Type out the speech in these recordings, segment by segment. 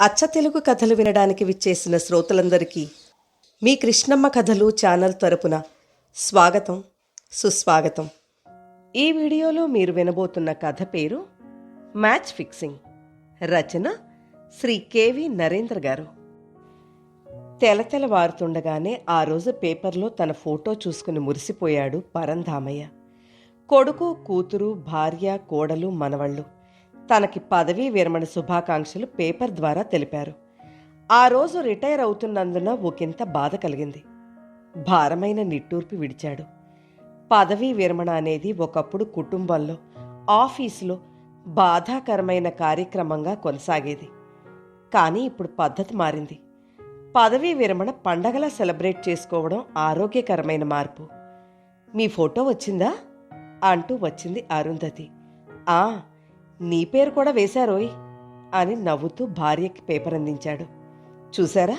అచ్చ తెలుగు కథలు వినడానికి విచ్చేసిన శ్రోతలందరికీ మీ కృష్ణమ్మ కథలు ఛానల్ తరపున స్వాగతం సుస్వాగతం. ఈ వీడియోలో మీరు వినబోతున్న కథ పేరు మ్యాచ్ ఫిక్సింగ్. రచన శ్రీ కేవి నరేంద్ర గారు. తెలతెలవారుతుండగానే ఆ రోజు పేపర్లో తన ఫోటో చూసుకుని మురిసిపోయాడు పరంధామయ్య. కొడుకు కూతురు భార్య కోడలు మనవళ్ళు. తనకి పదవీ విరమణ శుభాకాంక్షలు పేపర్ ద్వారా తెలిపారు. ఆ రోజు రిటైర్ అవుతున్నందున ఒకంత బాధ కలిగింది. భారమైన నిట్టూర్పు విడిచాడు. పదవీ విరమణ అనేది ఒకప్పుడు కుటుంబంలో ఆఫీసులో బాధాకరమైన కార్యక్రమంగా కొనసాగేది. కానీ ఇప్పుడు పద్ధతి మారింది. పదవీ విరమణ పండగలా సెలబ్రేట్ చేసుకోవడం ఆరోగ్యకరమైన మార్పు. మీ ఫోటో వచ్చిందా? అంటూ వచ్చింది అరుంధతి. ఆ నీ పేరు కూడా వేశారోయ్ అని నవ్వుతూ భార్యకి పేపర్ అందించాడు. చూసారా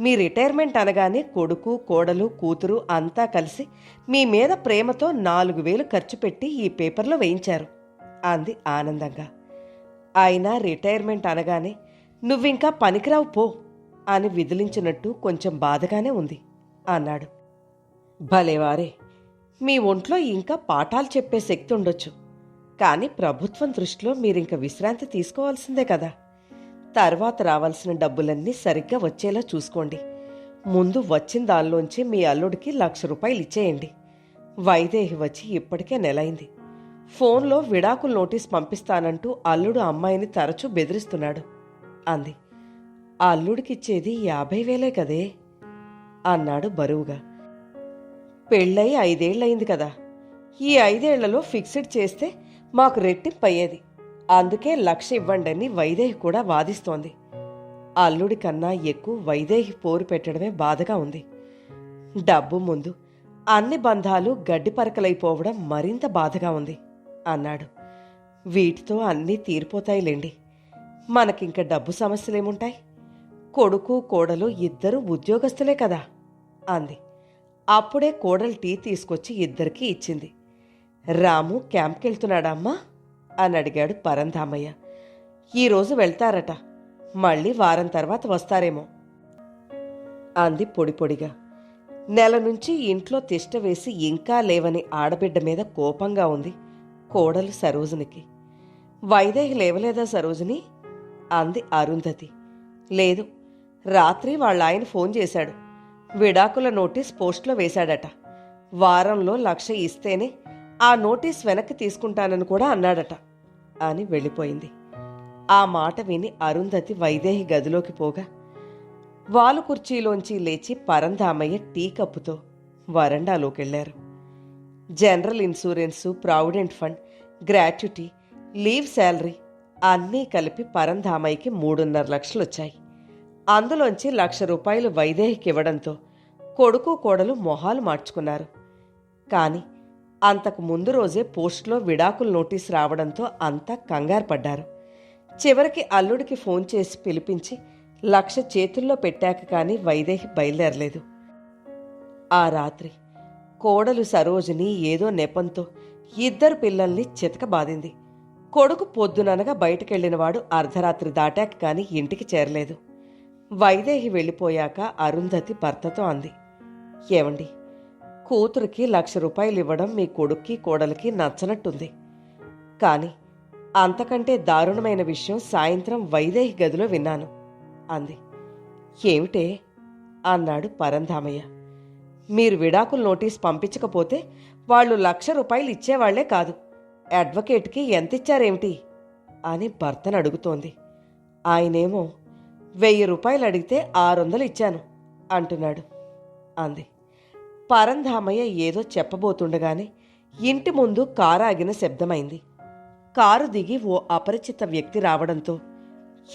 మీ రిటైర్మెంట్ అనగానే కొడుకు కోడలు కూతురు అంతా కలిసి మీ మీద ప్రేమతో నాలుగు వేలు ఖర్చు పెట్టి ఈ పేపర్లో వేయించారు అంది ఆనందంగా. అయినా రిటైర్మెంట్ అనగానే నువ్వింకా పనికిరావు పో అని విదిలించినట్టు కొంచెం బాధగానే ఉంది అన్నాడు. భలేవారే మీ ఒంట్లో ఇంకా పాఠాలు చెప్పే శక్తి ఉండొచ్చు. కానీ ప్రభుత్వం దృష్టిలో మీరింక విశ్రాంతి తీసుకోవాల్సిందే కదా. తర్వాత రావాల్సిన డబ్బులన్నీ సరిగ్గా వచ్చేలా చూసుకోండి. ముందు వచ్చిన దానిలోంచి మీ అల్లుడికి లక్ష రూపాయలు ఇచ్చేయండి. వైదేహి వచ్చి ఇప్పటికే నెలైంది. ఫోన్లో విడాకుల నోటీస్ పంపిస్తానంటూ అల్లుడు అమ్మాయిని తరచూ బెదిరిస్తున్నాడు. అంది. ఆ అల్లుడికిచ్చేది యాభై వేలే కదే? అన్నాడు బరువుగా. పెళ్ళై ఐదేళ్ళయింది కదా. ఈ ఐదేళ్ళలో ఫిక్స్డ్ చేస్తే మాకు రెట్టింపు అయ్యేది అందుకే లక్ష ఇవ్వండని వైదేహి కూడా వాదిస్తోంది. అల్లుడి కన్నా ఎక్కువ వైదేహి పోరు పెట్టడమే బాధగా ఉంది. డబ్బు ముందు అన్ని బంధాలు గడ్డిపరకలైపోవడం మరింత బాధగా ఉంది అన్నాడు. వీటితో అన్నీ తీరిపోతాయిలేండి. మనకింక డబ్బు సమస్యలేముంటాయి? కొడుకు కోడలు ఇద్దరు ఉద్యోగస్తులే కదా అంది. అప్పుడే కోడలు టీ తీసుకొచ్చి ఇద్దరికీ ఇచ్చింది. రాము క్యాంప్కి వెళ్తున్నాడమ్మా అని అడిగాడు పరంధామయ్య. ఈరోజు వెళ్తారట. మళ్ళీ వారం తర్వాత వస్తారేమో. అంది పొడి పొడిగా. నెల నుంచి ఇంట్లో తిష్ట వేసి ఇంకా లేవని ఆడబిడ్డ మీద కోపంగా ఉంది కోడలు సరోజునికి. వైదేహి లేవలేదా సరోజిని? అంది అరుంధతి. లేదు రాత్రి వాళ్ళ ఆయన ఫోన్ చేశాడు. విడాకుల నోటీస్ పోస్ట్లో వేశాడట. వారంలో లక్ష ఇస్తేనే ఆ నోటీస్ వెనక్కి తీసుకుంటానని కూడా అన్నాడట. అని వెళ్ళిపోయింది. ఆ మాట విని అరుంధతి వైదేహి గదిలోకి పోగా వాలు కుర్చీలోంచి లేచి పరంధామయ్య టీ కప్పుతో వరండాలోకెళ్ళారు general insurance provident fund gratuity leave salary అన్నీ కలిపి పరంధామయ్యకి మూడున్నర లక్షలు వచ్చాయి అందులోంచి లక్ష రూపాయలు వైదేహికి ఇవ్వడంతో కొడుకు కోడలు మొహాలు మార్చుకున్నారు. కానీ అంతకు ముందు రోజే పోస్ట్లో విడాకుల నోటీస్ రావడంతో అంతా కంగారు పడ్డారు. చివరికి అల్లుడికి ఫోన్ చేసి పిలిపించి లక్ష చేతుల్లో పెట్టాక కానీ వైదేహి బయలుదేరలేదు. ఆ రాత్రి కోడలు సరోజిని ఏదో నెపంతో ఇద్దరు పిల్లల్ని చితకబాదింది. కొడుకు పొద్దుననగా బయటకెళ్ళినవాడు అర్ధరాత్రి దాటాక కానీ ఇంటికి చేరలేదు. వైదేహి వెళ్ళిపోయాక అరుంధతి భర్తతో అంది. ఏమండి కూతురికి లక్ష రూపాయలు ఇవ్వడం మీ కొడుక్కి కోడలికి నచ్చనట్టుంది. కానీ అంతకంటే దారుణమైన విషయం సాయంత్రం వైదేహి గదిలో విన్నాను అంది. ఏమిటే? అన్నాడు పరంధామయ్య. మీరు విడాకుల నోటీస్ పంపించకపోతే వాళ్ళు లక్ష రూపాయలు ఇచ్చేవాళ్ళే కాదు. అడ్వకేట్కి ఎంత ఇచ్చారేమిటి అని భర్తను అడుగుతోంది. ఆయనేమో వెయ్యి రూపాయలు అడిగితే ఆరు వందలు ఇచ్చాను అంటున్నాడు అంది. పరంధామయ్య ఏదో చెప్పబోతుండగానే ఇంటి ముందు కారు ఆగిన శబ్దమైంది. కారు దిగి ఓ అపరిచిత వ్యక్తి రావడంతో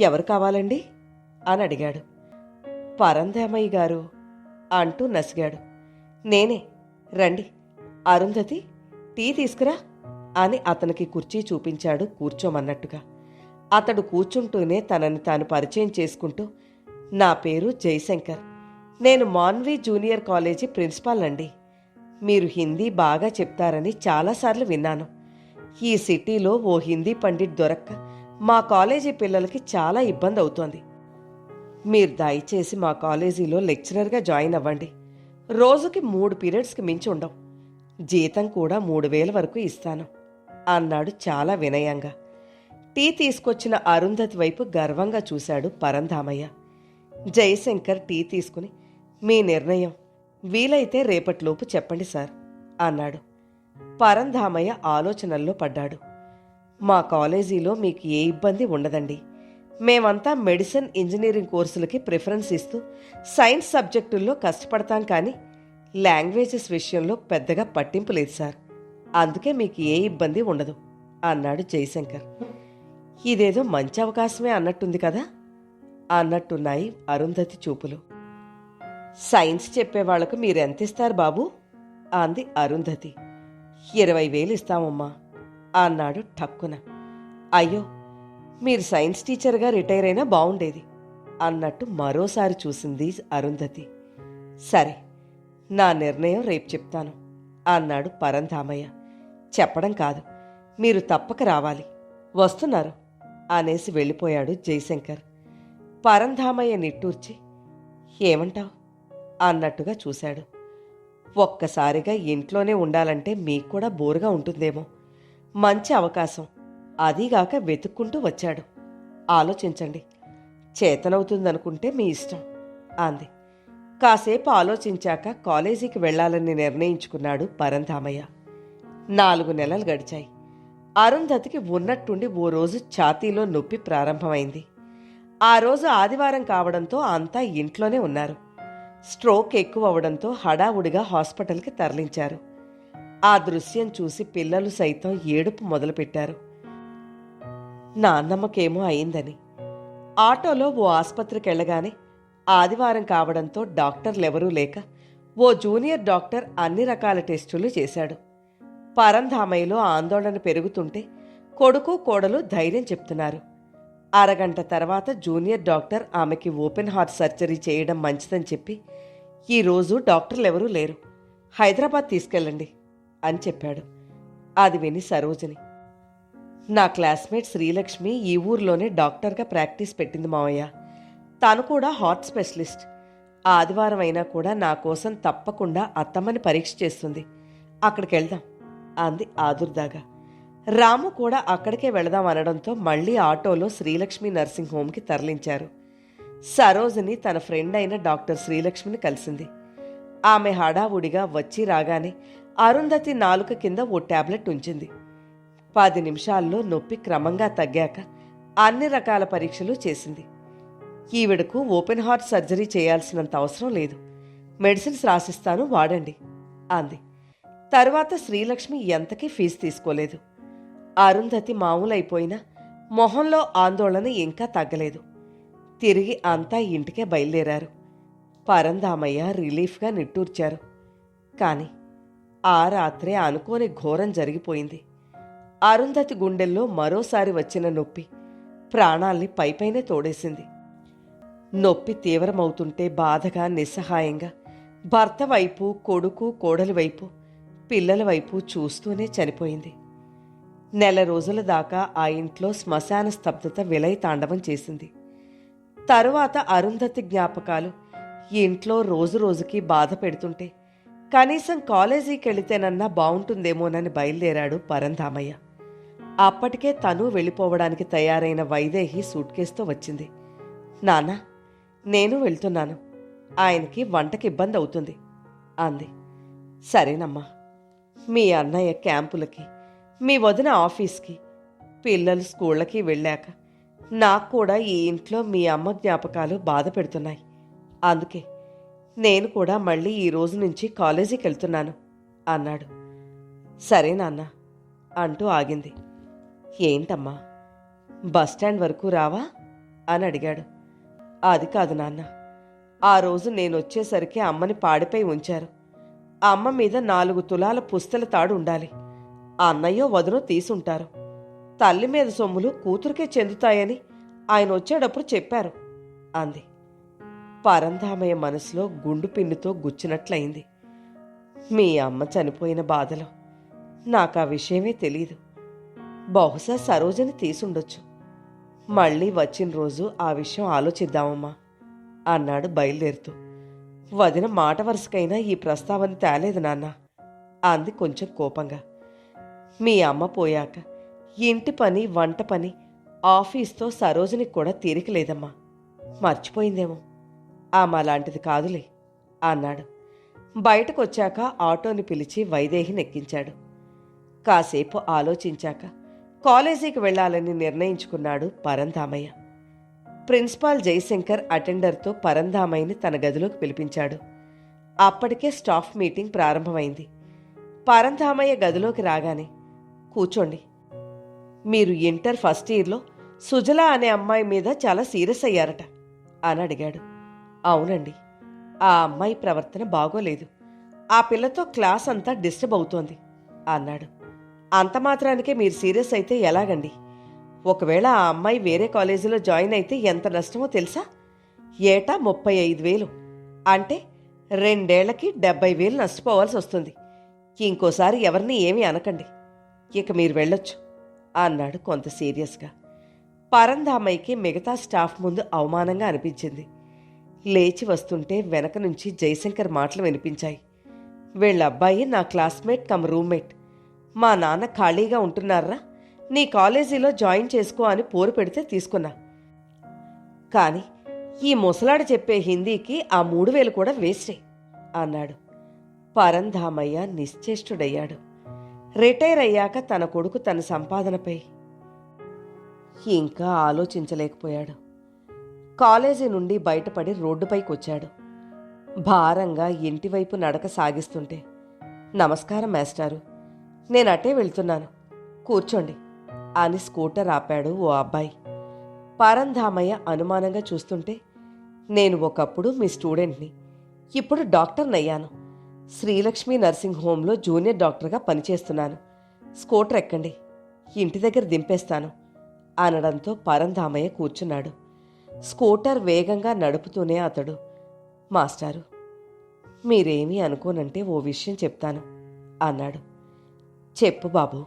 ఎవరు కావాలండి? అని అడిగాడు. పరంధామయ్య గారు అంటూ నసిగాడు. నేనే రండి. అరుంధతి టీ తీసుకురా అని అతనికి కుర్చీ చూపించాడు కూర్చోమన్నట్టుగా. అతడు కూర్చుంటూనే తనని తాను పరిచయం చేసుకుంటూ నా పేరు జయశంకర్. నేను మాన్వి జూనియర్ కాలేజీ ప్రిన్సిపాల్ అండి. మీరు హిందీ బాగా చెప్తారని చాలాసార్లు విన్నాను. ఈ సిటీలో ఓ హిందీ పండిట్ దొరక్క మా కాలేజీ పిల్లలకి చాలా ఇబ్బంది అవుతోంది. మీరు దయచేసి మా కాలేజీలో లెక్చరర్గా జాయిన్ అవ్వండి. రోజుకి మూడు పీరియడ్స్కి మించి ఉండవు. జీతం కూడా మూడు వేల వరకు ఇస్తాను. అన్నాడు చాలా వినయంగా. టీ తీసుకొచ్చిన అరుంధతి వైపు గర్వంగా చూశాడు పరంధామయ్య. జయశంకర్ టీ తీసుకుని మీ నిర్ణయం. వీలైతే రేపటిలోపు చెప్పండి సార్ అన్నాడు. పరంధామయ్య ఆలోచనల్లో పడ్డాడు. మా కాలేజీలో మీకు ఏ ఇబ్బంది ఉండదండి. మేమంతా మెడిసిన్ ఇంజనీరింగ్ కోర్సులకి ప్రిఫరెన్స్ ఇస్తూ సైన్స్ సబ్జెక్టుల్లో కష్టపడతాం కానీ లాంగ్వేజెస్ విషయంలో పెద్దగా పట్టింపు లేదు సార్. అందుకే మీకు ఏ ఇబ్బంది ఉండదు అన్నాడు జయశంకర్. ఇదేదో మంచి అవకాశమే అన్నట్టుంది కదా అన్నట్టున్నాయి అరుంధతి చూపులు. సైన్స్ చెప్పే వాళ్ళకు మీరు ఎంత ఇస్తారు బాబు? అంది అరుంధతి. ఇరవై వేలు ఇస్తామమ్మా అన్నాడు ఠక్కున. అయ్యో మీరు సైన్స్ టీచర్గా రిటైర్ అయినా బాగుండేది అన్నట్టు మరోసారి చూసింది అరుంధతి. సరే నా నిర్ణయం రేపు చెప్తాను అన్నాడు పరంధామయ్య. చెప్పడం కాదు మీరు తప్పక రావాలి. వస్తున్నారు అనేసి వెళ్ళిపోయాడు జయశంకర్. పరంధామయ్య నిట్టూర్చి ఏమంటావ్? అన్నట్టుగా చూశాడు. ఒక్కసారిగా ఇంట్లోనే ఉండాలంటే మీకు కూడా బోరుగా ఉంటుందేమో. మంచి అవకాశం. అదీగాక వెతుక్కుంటూ వచ్చాడు. ఆలోచించండి. చేతనవుతుందనుకుంటే మీ ఇష్టం అంది. కాసేపు ఆలోచించాక కాలేజీకి వెళ్ళాలని నిర్ణయించుకున్నాడు పరంధామయ్య. నాలుగు నెలలు గడిచాయి. అరుంధతికి ఉన్నట్టుండి ఓ రోజు ఛాతీలో నొప్పి ప్రారంభమైంది. ఆ రోజు ఆదివారం కావడంతో అంతా ఇంట్లోనే ఉన్నారు. స్ట్రోక్ ఎక్కువ అవడంతో హడావుడిగా హాస్పిటల్కి తరలించారు. ఆ దృశ్యం చూసి పిల్లలు సైతం ఏడుపు మొదలుపెట్టారు. నాన్నమ్మకేమో అయిందని. ఆటోలో ఓ ఆసుపత్రికి వెళ్ళగానే ఆదివారం కావడంతో డాక్టర్లెవరూ లేక ఓ జూనియర్ డాక్టర్ అన్ని రకాల టెస్టులు చేశాడు. పరంధామయ్యలో ఆందోళన పెరుగుతుంటే కొడుకు కోడలు ధైర్యం చెప్తున్నారు. అరగంట తర్వాత జూనియర్ డాక్టర్ ఆమెకి ఓపెన్ హార్ట్ సర్జరీ చేయడం మంచిదని చెప్పి ఈరోజు డాక్టర్లు ఎవరూ లేరు. హైదరాబాద్ తీసుకెళ్ళండి అని చెప్పాడు. అది విని సరోజిని నా క్లాస్మేట్ శ్రీలక్ష్మి ఈ ఊర్లోనే డాక్టర్గా ప్రాక్టీస్ పెట్టింది మావయ్య. తను కూడా హార్ట్ స్పెషలిస్ట్. ఆదివారం అయినా కూడా నా కోసం తప్పకుండా అత్తమ్మని పరీక్ష చేస్తుంది. అక్కడికి వెళ్దాం అంది ఆదుర్దాగా. రాము కూడా అక్కడికే వెళదాం అనడంతో మళ్ళీ ఆటోలో శ్రీలక్ష్మి నర్సింగ్ హోమ్కి తరలించారు. సరోజిని తన ఫ్రెండ్ అయిన డాక్టర్ శ్రీలక్ష్మిని కలిసింది. ఆమె హడావుడిగా వచ్చి రాగానే అరుంధతి నాలుక కింద ఓ టాబ్లెట్ ఉంచింది. పది నిమిషాల్లో నొప్పి క్రమంగా తగ్గాక అన్ని రకాల పరీక్షలు చేసింది. ఈవిడకు ఓపెన్ హార్ట్ సర్జరీ చేయాల్సినంత అవసరం లేదు. మెడిసిన్స్ రాసిస్తాను వాడండి అంది. తర్వాత శ్రీలక్ష్మి ఎంతకీ ఫీజు తీసుకోలేదు. అరుంధతి మామూలైపోయినా మొహంలో ఆందోళన ఇంకా తగ్గలేదు. తిరిగి అంతా ఇంటికే బయలుదేరారు. పరందామయ్య రిలీఫ్గా నిట్టూర్చారు. కాని ఆ రాత్రే అనుకోని ఘోరం జరిగిపోయింది. అరుంధతి గుండెల్లో మరోసారి వచ్చిన నొప్పి ప్రాణాల్ని పైపైనే తోడేసింది. నొప్పి తీవ్రమవుతుంటే బాధగా నిస్సహాయంగా భర్త వైపు కొడుకు కోడలి వైపు పిల్లల వైపు చూస్తూనే చనిపోయింది. నెల రోజుల దాకా ఆ ఇంట్లో శ్మశాన స్తబ్దత విలయ తాండవం చేసింది. తరువాత అరుంధతి జ్ఞాపకాలు ఇంట్లో రోజు రోజుకి బాధ పెడుతుంటే కనీసం కాలేజీకి వెళితేనన్నా బాగుంటుందేమోనని బయలుదేరాడు పరంధామయ్య. అప్పటికే తను వెళ్ళిపోవడానికి తయారైన వైదేహి సూట్ కేసుతో వచ్చింది. నాన్న నేను వెళ్తున్నాను. ఆయనకి వంటకి ఇబ్బంది అవుతుంది అంది. సరేనమ్మా. మీ అన్నయ్య క్యాంపులకి మీ వదిన ఆఫీస్కి పిల్లలు స్కూళ్ళకి వెళ్ళాక. నాకు కూడా ఈ ఇంట్లో మీ అమ్మ జ్ఞాపకాలు బాధ పెడుతున్నాయి. అందుకే నేను కూడా మళ్ళీ ఈ రోజు నుంచి కాలేజీకి వెళ్తున్నాను అన్నాడు. సరే నాన్న అంటూ ఆగింది. ఏంటమ్మా బస్ స్టాండ్ వరకు రావా? అని అడిగాడు. అది కాదు నాన్న ఆ రోజు నేను వచ్చేసరికి అమ్మని పాడిపై ఉంచారు. అమ్మ మీద నాలుగు తులాల పుస్తల తాడు ఉండాలి. అన్నయ్యో వదనో తీసుంటారు. తల్లి మీద సొమ్ములు కూతురికే చెందుతాయని ఆయన వచ్చేటప్పుడు చెప్పారు అంది. పరంధామయ్య మనసులో గుండు పిన్నుతో గుచ్చినట్లయింది. మీ అమ్మ చనిపోయిన బాధలో నాకు ఆ విషయమే తెలియదు బహుశా సరోజని తీసుండొచ్చు. మళ్ళీ వచ్చిన రోజు ఆ విషయం ఆలోచిద్దామమ్మా అన్నాడు బయలుదేరుతూ. వదిన మాట వరుసకైనా ఈ ప్రస్తావన తేలేదు నాన్న అంది కొంచెం కోపంగా. మీ అమ్మ పోయాక ఇంటి పని వంట పని ఆఫీస్తో సరోజనికి కూడా తీరిక లేదమ్మా. మర్చిపోయిందేమో. ఆమె అలాంటిది కాదులే అన్నాడు. బయటకొచ్చాక ఆటోని పిలిచి వైదేహిని ఎక్కించాడు కాసేపు ఆలోచించాక కాలేజీకి వెళ్ళాలని నిర్ణయించుకున్నాడు పరంధామయ్య. ప్రిన్సిపాల్ జయశంకర్ అటెండర్తో పరంధామయ్యని తన గదిలోకి పిలిపించాడు. అప్పటికే స్టాఫ్ మీటింగ్ ప్రారంభమైంది. పరంధామయ్య గదిలోకి రాగానే కూర్చోండి. మీరు ఇంటర్ ఫస్ట్ ఇయర్లో సుజల అనే అమ్మాయి మీద చాలా సీరియస్ అయ్యారట అని అడిగాడు. అవునండి ఆ అమ్మాయి ప్రవర్తన బాగోలేదు. ఆ పిల్లతో క్లాస్ అంతా డిస్టర్బ్ అవుతోంది అన్నాడు. అంత మాత్రానికే మీరు సీరియస్ అయితే ఎలాగండి? ఒకవేళ ఆ అమ్మాయి వేరే కాలేజీలో జాయిన్ అయితే ఎంత నష్టమో తెలుసా? ఏటా ముప్పై ఐదు వేలు. అంటే రెండేళ్ళకి డెబ్బై వేలు నష్టపోవాల్సి వస్తుంది. ఇంకోసారి ఎవరిని ఏమీ అనకండి. ఇక మీరు వెళ్ళొచ్చు అన్నాడు కొంత సీరియస్గా. పరంధామయ్యకి మిగతా స్టాఫ్ ముందు అవమానంగా అనిపించింది. లేచి వస్తుంటే వెనక నుంచి జయశంకర్ మాటలు వినిపించాయి. వీళ్ళ అబ్బాయి నా క్లాస్మేట్ కమ్ రూమ్మేట్. మా నాన్న ఖాళీగా ఉంటున్నారా? నీ కాలేజీలో జాయిన్ చేసుకో అని పోరు పెడితే తీసుకున్నా. కానీ ఈ ముసలాడు చెప్పే హిందీకి ఆ మూడు వేలు కూడా వేస్టే అన్నాడు. పరంధామయ్య నిశ్చేష్టుడయ్యాడు. రిటైర్ అయ్యాక తన కొడుకు తన సంపాదనపై ఇంకా ఆలోచించలేకపోయాడు. కాలేజీ నుండి బయటపడి రోడ్డుపైకి వచ్చాడు భారంగా ఇంటివైపు నడక సాగిస్తుంటే నమస్కారం మేస్టారు. నేను అటే వెళ్తున్నాను. కూర్చోండి. అని స్కూటర్ ఆపాడు ఓ అబ్బాయి. పరంధామయ్య అనుమానంగా చూస్తుంటే నేను ఒకప్పుడు మీ స్టూడెంట్ని ఇప్పుడు డాక్టర్నయ్యాను. శ్రీలక్ష్మి నర్సింగ్ హోమ్లో జూనియర్ డాక్టర్గా పనిచేస్తున్నాను. స్కూటర్ ఎక్కండి. ఇంటి దగ్గర దింపేస్తాను. అనడంతో పరంధామయ్య కూర్చున్నాడు. స్కూటర్ వేగంగా నడుపుతూనే అతడు. మాస్టారు మీరేమీ అనుకోనంటే ఓ విషయం చెప్తాను అన్నాడు. చెప్పు బాబు.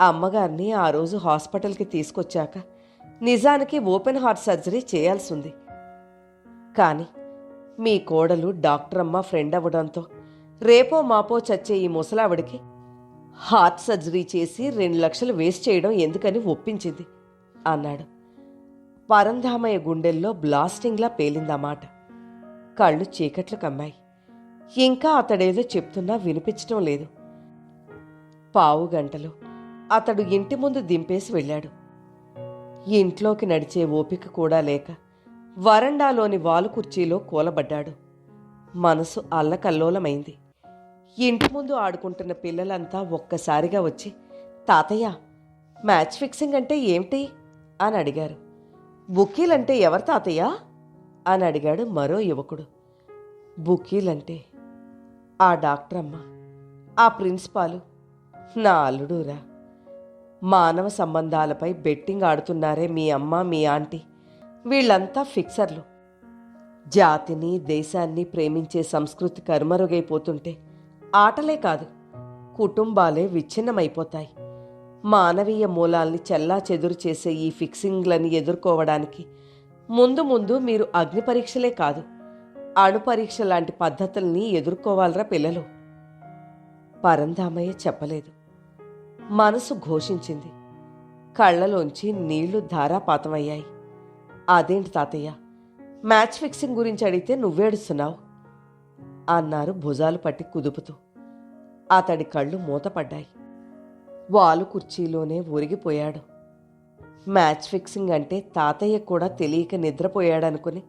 అమ్మగారిని ఆ రోజు హాస్పిటల్కి తీసుకొచ్చాక నిజానికి ఓపెన్ హార్ట్ సర్జరీ చేయాల్సింది. కానీ మీ కోడలు డాక్టర్ అమ్మ ఫ్రెండ్ అవ్వడంతో రేపో మాపో చచ్చే ఈ ముసలావిడికి హార్ట్ సర్జరీ చేసి రెండు లక్షలు వేస్ట్ చేయడం ఎందుకని ఒప్పించింది అన్నాడు. పరంధామయ్య గుండెల్లో బ్లాస్టింగ్లా పేలిందన్నమాట కళ్ళు చీకట్లు కమ్మాయి. ఇంకా అతడేదో చెప్తున్నా వినిపించడం లేదు. పావు గంటలు అతడు ఇంటి ముందు దింపేసి వెళ్ళాడు. ఇంట్లోకి నడిచే ఓపిక కూడా లేక వరండాలోని వాలు కుర్చీలో కూలబడ్డాడు. మనసు అల్లకల్లోలమైంది. ఇంటి ముందు ఆడుకుంటున్న పిల్లలంతా ఒక్కసారిగా వచ్చి తాతయ్య మ్యాచ్ ఫిక్సింగ్ అంటే ఏమిటి? అని అడిగారు. బుకీలంటే ఎవరు తాతయ్య? అని అడిగాడు మరో యువకుడు. బుకీలంటే ఆ డాక్టర్ అమ్మ ఆ ప్రిన్సిపాలు నా అల్లుడురా. మానవ సంబంధాలపై బెట్టింగ్ ఆడుతున్నారే మీ అమ్మ మీ ఆంటీ. వీళ్ళంతా ఫిక్సర్లు. జాతిని దేశాన్ని ప్రేమించే సంస్కృతి కరుమరుగైపోతుంటే ఆటలే కాదు కుటుంబాలే విచ్ఛిన్నమైపోతాయి. మానవీయ మూలాల్ని చెల్లా చెదురు చేసే ఈ ఫిక్సింగ్లను ఎదుర్కోవడానికి ముందు ముందు మీరు అగ్ని పరీక్షలే కాదు అణు పరీక్ష లాంటి పద్ధతుల్ని ఎదుర్కోవాలరా పిల్లలు? పరంధామయ్య చెప్పలేదు. మనసు ఘోషించింది. కళ్ళలోంచి నీళ్ళు ధారాపాతమయ్యాయి. అదేంటి తాతయ్య? మ్యాచ్ ఫిక్సింగ్ గురించి అడిగితే నువ్వేడుస్తున్నావు? అన్నారు భుజాలు పట్టి కుదుపుతూ. అతడి కళ్ళు మూతపడ్డాయి. వాలు కుర్చీలోనే ఒరిగిపోయాడు మ్యాచ్ ఫిక్సింగ్ అంటే తాతయ్య కూడా తెలియక నిద్రపోయాడనుకుని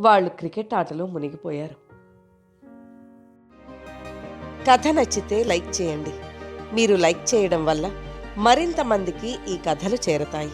వాళ్ళు క్రికెట్ ఆటలో మునిగిపోయారు. కథ నచ్చితే లైక్ చేయండి. మీరు లైక్ చేయడం వల్ల మరింత మందికి ఈ కథలు చేరతాయి.